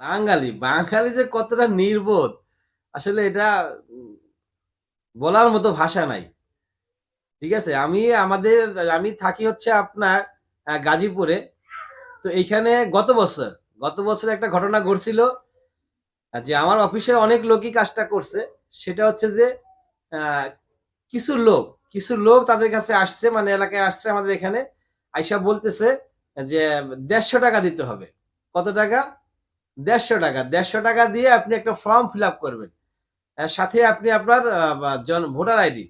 বাঙালি, বাঙালি যে কতটা নির্বোধ আসলে এটা বলার মতো ভাষা নাই। ঠিক আছে? আমি আমাদের আমি থাকি হচ্ছে আপনার গাজীপুরে। তো এইখানে গত বছর, গত বছর একটা ঘটনা ঘটছিল যে আমার অফিসের অনেক লোকই কাজটা করছে। সেটা হচ্ছে যে কিছু লোক, কিছু লোক তাদের কাছে আসছে মানে এলাকায় আসছে আমাদের এখানে। আইসা বলতেছে যে ৳১৫০ দিতে হবে। কত টাকা? ৳১৫০ ৳১৫০ দিয়ে আপনি একটা ফর্ম ফিল করবেন। সাথে আপনি আপনার জন ভোটার আইডি,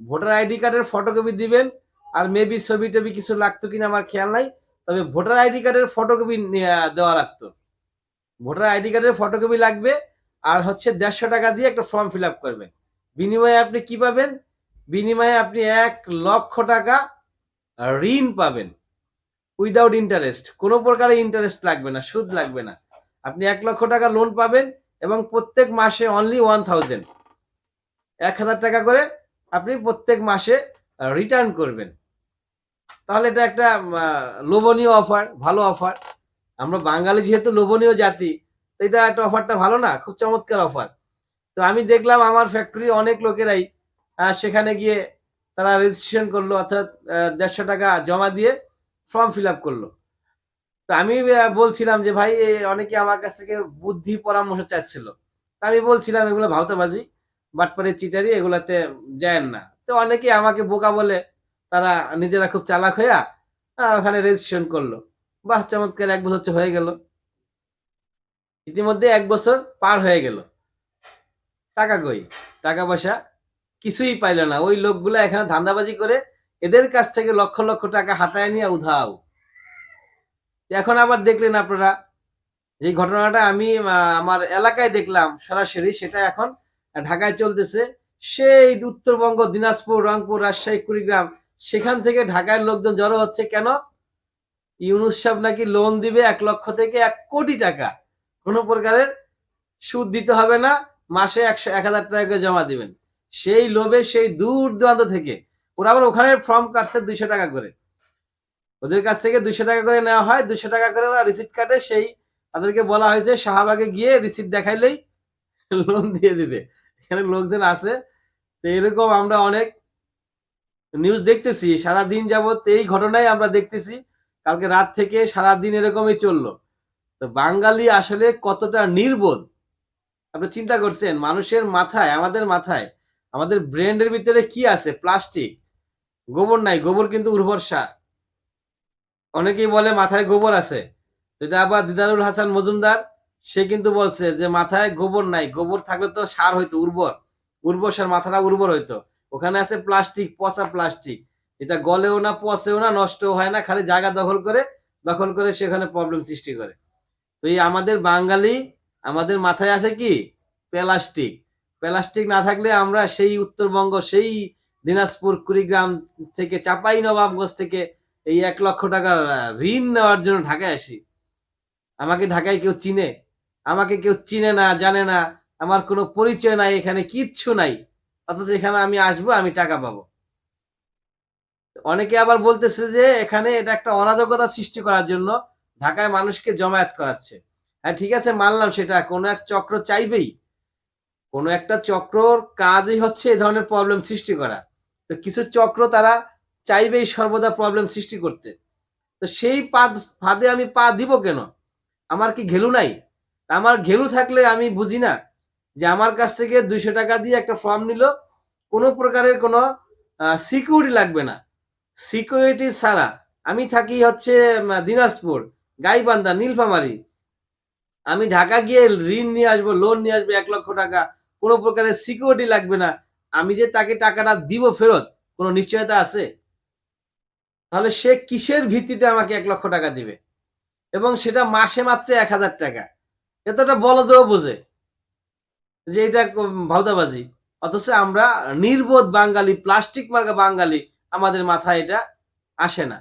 ভোটার আইডি কার্ডের ফটোকপি দিবেন। আর মেবি ছবি-টবি কিছু লাগতো কিনা আমার খেয়াল নাই। তবে ভোটার আইডি কার্ডের ফটোকপি দেওয়া লাগতো। ভোটার আইডি কার্ডের ফটোকপি লাগবে। আর হচ্ছে ৳১৫০ দিয়ে একটা ফর্ম ফিল করবেন। বিনিময়ে আপনি কি পাবেন? বিনিময়ে আপনি এক লক্ষ টাকা ঋণ পাবেন। Without interest. কোনো প্রকারের ইন্টারেস্ট লাগবে না, সুদ লাগবে না। আপনি এক লক্ষ টাকা লোন পাবেন এবং প্রত্যেক মাসে অনলি 1000 ৳১,০০০ করে আপনি প্রত্যেক মাসে রিটার্ন করবেন। তাহলে এটা একটা লোভনীয় অফার, ভালো অফার। আমরা বাঙালি যেহেতু লোভনীয় জাতি, তো এটা একটা অফারটা ভালো না? খুব চমৎকার অফার। তো আমি দেখলাম আমার ফ্যাক্টরি অনেক লোকেরাই সেখানে গিয়ে তারা রেজিস্ট্রেশন করল অর্থাৎ দেড়শো টাকা জমা দিয়ে ফর্ম ফিল আপ করল। তো আমি বলছিলাম যে ভাই অনেকে আমার কাছ থেকে বুদ্ধি পরামর্শ চাচ্ছিল। তা আমি বলছিলাম এগুলো ভাওতাবাজি, বাটপারি, চিটারি এগুলাতে যায়েন না। তো অনেকে আমাকে বোকা বলে তারা নিজেরা খুব চালাক হইয়া ওখানে রেজিস্ট্রেশন করল। বাহ! চমৎকার এক বছর হয়ে গেল। ইতিমধ্যে এক বছর পার হয়ে গেল। টাকা কই? টাকা-পয়সা কিছুই পাইল না। ওই লোকগুলা এখানে ধান্দাবাজি করে এদের কাছ থেকে লক্ষ, লক্ষ টাকা হাতায় নিয়ে উধাও। এখন আবার দেখলেন আপনারা যে ঘটনাটা আমি আমার এলাকায় দেখলাম সরাসরি সেটা এখন ঢাকায় চলতেছে। সেই উত্তরবঙ্গ, দিনাজপুর, রংপুর, রাজশাহী, কুড়িগ্রাম সেখান থেকে ঢাকার লোকজন জড়ো হচ্ছে কেন? ইউনূস সাহেব নাকি লোন দিবে এক লক্ষ থেকে এক কোটি টাকা। কোন প্রকারের সুদ দিতে হবে না। মাসে একশো এক হাজার টাকা করে জমা দিবেন। সেই লোভে সেই দূর দূরান্ত থেকে ওরা আবার ওখানে ফর্ম কাটছে ৳২০০ করে। ওদের কাছ থেকে ৳২০০ করে নেওয়া হয়। ৳২০০ করে ওরা রিসিপ্ট কাটে সেই তাদেরকে বলা হয়েছে শাহবাগে গিয়ে রিসিপ্ট দেখাইলেই লোন দিয়ে দিবে। এখানে লোকজন আছে। তো এরকম আমরা অনেক নিউজ দেখতেছি। সারাদিন যাবৎ এই ঘটনাই আমরা দেখতেছি। কালকে রাত থেকে সারাদিন এরকমই চলল। তো বাঙালি আসলে কতটা নির্বোধ। আপনি চিন্তা করছেন মানুষের মাথায়, আমাদের মাথায়, আমাদের ব্রেন্ডের ভিতরে কি আছে? প্লাস্টিক। গোবর নাই। গোবর কিন্তু উর্বর সার। অনেকেই বলে মাথায় গোবর আছে। এটা আবার দিদারুল হাসান মজুমদার সে কিন্তু বলছে যে মাথায় গোবর নাই। গোবর থাকলে তো সার হইতো উর্বর। উর্বর সার মাথাটা উর্বর হইতো। ওখানে আছে প্লাস্টিক, পচা প্লাস্টিক। এটা গলেও না, পচেও না, নষ্টও হয় না। খালি জায়গা দখল করে, দখল করে সেখানে প্রবলেম সৃষ্টি করে। তো এই আমাদের বাঙালি আমাদের মাথায় আছে কি? প্লাস্টিক। প্লাস্টিক না থাকলে আমরা সেই উত্তরবঙ্গ, সেই দিনাজপুর, কুড়িগ্রাম থেকে চাঁপাইনবাবগঞ্জ থেকে এই ৳১,০০,০০০ আ ঋণ নেওয়ার জন্য ঢাকায় আসি। আমাকে ঢাকায় কেউ চিনে? আমাকে কেউ চিনে না, জানে না। আমার কোনো পরিচয় নাই এখানে কিচ্ছু নাই। অথচ এখানে আমি আসব, আমি টাকা পাবো। অনেকে আবার বলতেছে যে এখানে এটা একটা অরাজকতা সৃষ্টি করার জন্য ঢাকায় মানুষকে জমায়েত করাচ্ছে। হ্যাঁ ঠিক আছে মানলাম সেটা কোনো এক চক্র চাইবেই। কোনো একটা চক্রর কাজই হচ্ছে এ ধরনের প্রবলেম সৃষ্টি করা। তো কিছু চক্র তারা চাইবেই সর্বদা প্রবলেম সৃষ্টি করতে। তো সেই পাদ ফাঁদে আমি পা দিব কেন? আমার কি ঘেলু নাই? আমার ঘেলু থাকলে আমি বুঝি না যে আমার কাছ থেকে ৳২০০ দিয়ে একটা ফর্ম নিল। কোনো প্রকারের কোনো সিকিউরিটি লাগবে না। সিকিউরিটি ছাড়া আমি থাকি হচ্ছে দিনাজপুর, গাইবান্ধা, নীলফামারি আমি ঢাকা গিয়ে ঋণ নিয়ে আসব, লোন নিয়ে আসব এক লক্ষ টাকা কোনো প্রকারের সিকিউরিটি লাগবে না। আমি যে তাকে টাকাটা দিব ফেরত কোনো নিশ্চয়তা আছে? তাহলে সে কিসের ভিত্তিতে আমাকে এক লক্ষ টাকা দিবে? এবং সেটা মাসে মাত্র ৳১,০০০ এতটা বলদেও বোঝে। যে এটা ভাউদাবাজি অথচ আমরা নির্বোধ বাঙালি, প্লাস্টিক মার্কা বাঙালি আমাদের মাথায় এটা আসে না।